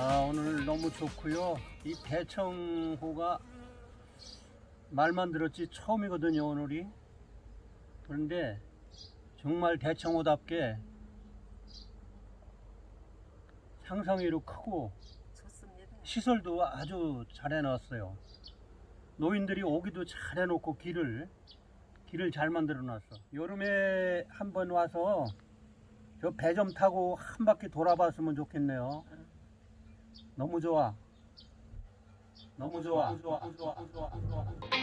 아, 오늘 너무 좋고요. 이 대청호가 말만 들었지 처음이거든요, 오늘이. 그런데 정말 대청호답게 상상위로 크고 좋습니다. 시설도 아주 잘 해놨어요. 노인들이 오기도 잘 해놓고 길을 길을 잘 만들어 놨어. 여름에 한번 와서 저 배 좀 타고 한 바퀴 돌아봤으면 좋겠네요. 너무 좋아. 너무 좋아. 너무 좋아. 너무 좋아. 너무 좋아.